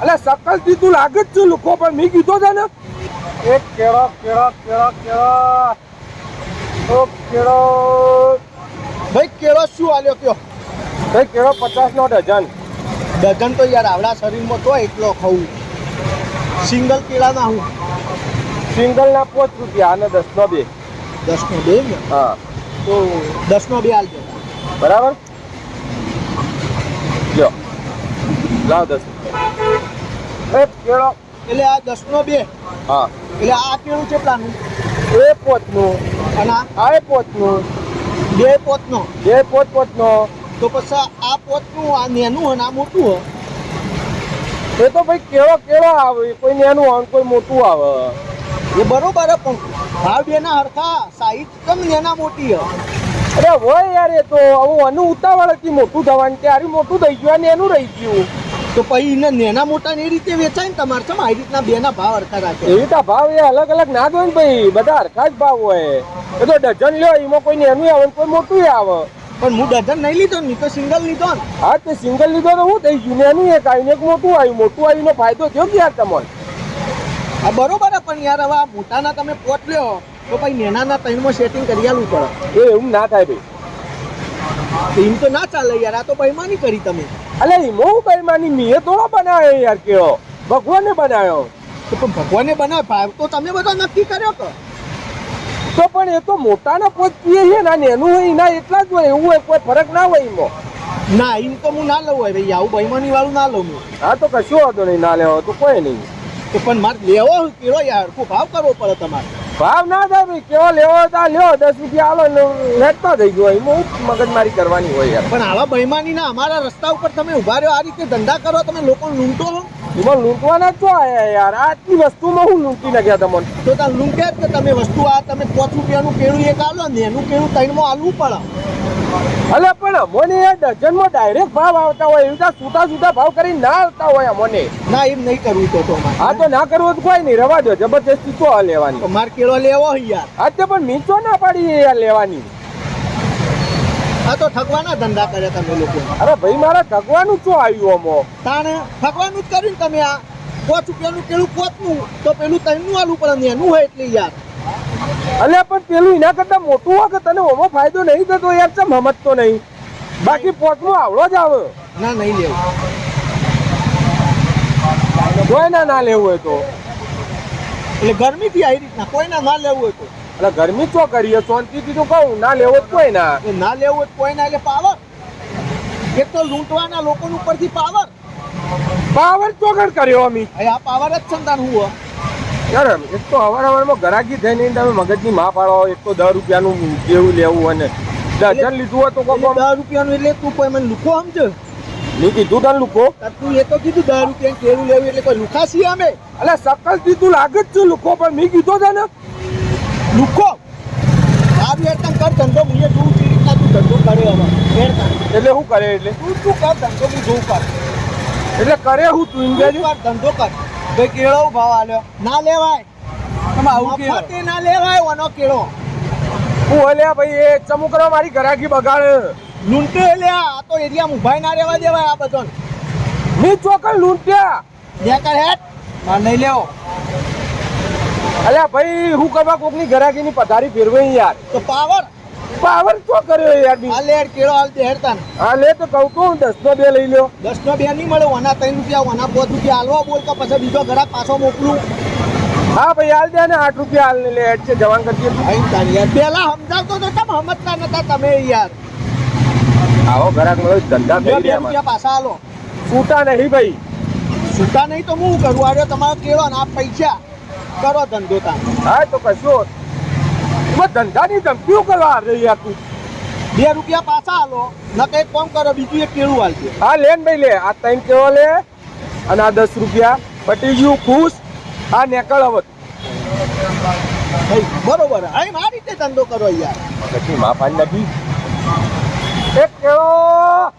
અલે સકલ તું લાગે જ છું લુખો પણ મેં કીધો છે ને. એક કેળો કેળો કેળો કેળો. ઓ કેળો. ભાઈ કેળો શું આલ્યો કયો? ભાઈ કેળો પચાસ નો ડઝન. ડઝન તો યાર આવડા શરીરમાં તો એકલો ખાવું સિંગલ કેળાના હું? સિંગલ ના પાંચ રૂપિયા અને દસ નો બે. દસ નો બે ને? હા. તો દસ નો બે આલજો. બરાબર? જો લાવ દસ. એક કેળો. એટલે આ દસ નો બે. હા. એટલે આ કેળું કેટલાનું? એ પોચનું અને આ? એ પોચનું બે પોતનો. બે પોત પોતનો. તો પછી આ પોતનું આ નેનું અને આ મોટું હો. એ તો ભાઈ કેળો કેળો આવે કોઈ નેનું આવે કોઈ મોટું આવે. એ બરોબર પણ ભાવ બે ના હરખા સાઈઝ કમ નેના મોટી હો. અરે હોય યાર એ તો. હવે અનુ ઉતાવળ હતી મોટું થવાનું. ત્યારે મોટું થઈ ગયું અને એનું રહી ગયું. તો પછી એને નેના મોટા ને એ રીતે વેચાય ને તમારે છે આ રીતના બે ના ભાવ હરખા રાખે? એ રીતના ભાવ એ અલગ અલગ ના હોય ને ભાઈ બધા હરખા જ ભાવ હોય. એ તો ડઝન લ્યો એમાં કોઈ નેનું આવે ને કોઈ મોટું આવે. પણ હું ડઝન નહીં લીધો ને તો સિંગલ લીધો ને. હા તે સિંગલ લીધો તો હું થઈ ગયું. નેનું એક આવીને એક મોટું આવ્યું. મોટું આવીને ફાયદો થયો કે યાર તમારે આ બરોબર પણ યાર હવે આ મોટાના તમે પોટ લ્યો તો પછી નેનાના ત્રણમાં સેટિંગ કરી આલું પડે. એ એવું ના થાય ભાઈ. એમ તો ના ચાલે યાર આ તો બૈમાની કરી તમે. અલે એમાં હું મીએ થોડો બનાવ્યો યાર કેળો ભગવાને બનાવ્યો. તો પણ ભગવાને બનાવે ભાવ તો તમે બધા નક્કી કર્યો તો. તો પણ એ તો મોટાના પોત પીએ છે ને એનું નાનું હોય ના એટલા જ હોય એવું હોય કોઈ ફરક ના હોય એમાં ના એમ તો હું ના લઉં હોય ભાઈ આવું બહેમાની વાળું ના લઉં હું. હા તો કશું વાંધો નહીં ના લેવો તો કોઈ નહીં. તો પણ મારે લેવો કેળો યાર ખૂબ ભાવ કરવો પડે તમારે? ભાવ ના થાય ભાઈ કેવો લેવો તો લ્યો દસ રૂપિયા આલો ને હેઠતા થઈ ગયો. એમાં મગજમારી કરવાની હોય યાર. પણ આવા બૈમાની ના અમારા રસ્તા ઉપર તમે ઊભા રહ્યો આ રીતે ધંધા કરો તમે લોકો લૂંટો એમાં લૂંટવાના જ આયા યાર. આટલી વસ્તુમાં હું લૂંટી નાખ્યા તમને. તો ત્યાં લૂંટે જ કે તમે વસ્તુ આ તમે પાંચ રૂપિયાનું કેળું એક આલો ને એનું કેળું ત્રણમાં આલવું પડે. અલે પણ અમને યાર ડઝનમાં ડાયરેક્ટ ભાવ આવતા હોય એવી છૂટા છૂટા ભાવ કરી ના આવતા હોય મને ના એમ નહીં કરવું તો તો હા તો ના કરવું તો કોઈ નહીં. રવા દો જબરજસ્તી તો આ લેવાની. મારે કેળો લેવો યાર. હા તે પણ મીચો ના પાડી યાર લેવાની. આ તો ઠગવાના ધંધા કરે તમે લોકો. અરે ભાઈ મારે ઠગવાનું શું આવ્યું અમો તાણે ઠગવાનું જ કર્યું તમે આ પાંચ રૂપિયાનું પોતનું તો પેલું ત્રણનું આલવું પણ એનું હોય એટલે યાર. અલે પણ પેલું એના કરતા મોટું હોય કે તને ઓમો ફાયદો નહીં થતો યાર? ચમ સમજતો નહીં? બાકી પોચમાં આવડો જ આવે. ના નહીં લેવું. કોઈ ના ના લેવું હોય તો. એટલે ગરમીથી આવી રીતના કોઈના ના લેવું હોય તો એટલે ગરમી ચો કરીએ શાંતિથી તો કહું ના લેવો જ કોઈ ના. ના લેવું હોય તો કોઈના એટલે પાવર. એક તો લૂંટવાના લોકો ઉપરથી પાવર. પાવર ચોગડ કર્યો અમી? આ પાવર જ સંતાન હું યાર એક તો અવાર અવારમાં ગરાકી થઈને તમે મગજની માં પાડો એક તો દસ રૂપિયાનું જેવું લેવું અને ડઝન લીધું હોય તો કોઈ દસ રૂપિયાનું એટલે તું કોઈ મને લુખો સમજ? મેં કીધું તને લુકો. તું એ તો કીધું રૂપિયા કેળું લેવું એટલે કોઈ લુખા છીએ અમે? એટલે સકલથી લાગે જ છું લુકો પણ મેં કીધો છે ને. કર ધંધો હું જોઉં છું રીતના તું ધંધો કરે હવે. એટલે શું કરે એટલે? તું તું કર ધંધો હું જોઉં કર. એટલે કરે હું તું તું ધંધો કર. ભાઈ કેળો ભાવ આલ્યો. ના લેવાય. તમે આવું કે ના લેવાય ઓનો કેળો. હું અલ્યા ભાઈ એ ચમુકરા મારી ગરાકી બગાડ. લૂંટે લે આ તો એરિયા મુભાઈ ના રહેવા દેવાય આ બધો મી ચોકર લૂંટ્યા. નેકર હેટ માર નહીં લેવો. અલ્યા ભાઈ હું કરવા કોકની ગરાકીની પધારી ફેરવાઈ યાર. તો પાવર? પાવર તો કર્યો યાર બી. આ લે કેળો હાલ દે હેરતા હા લે તો કહું તો દસ નો બે લઈ લ્યો. દસ નો બે નહીં મળે ઓના ત્રણ રૂપિયા ઓના પાંચ રૂપિયા. હાલવા બોલ કે પછી બીજો ઘરાક પાછો મોકલું. હા ભાઈ હાલ દે ને આઠ રૂપિયા હાલ ને લે હેડ છે જવાન કરતી પેલા સમજાવતો તો કેમ સમજતા નતા તમે યાર. આવો ઘરાક મળો ધંધા બે રહ્યા રૂપિયા પાછા આલો. છૂટા નહીં ભાઈ. છૂટા નહીં તો હું કરું? આર્યો તમારો કેળો ને આ પૈસા. કરો ધંધો તા હા તો કશું. એમાં ધંધાની ધમકીઓ કરવા રહી યાર તું. બે રૂપિયા પાછા હાલો ન કંઈક કોમ કરો બીજું એક કેળું હાલજો હા લે ને ભાઈ લે. આ ત્રણ કેવો લે અને આ દસ રૂપિયા. પટી ગયું ખુશ. આ નેકળ હવે. બરોબર. અહીં આ રીતે ધંધો કરો યાર. પછી માં પાડી નાખી. એક કેળો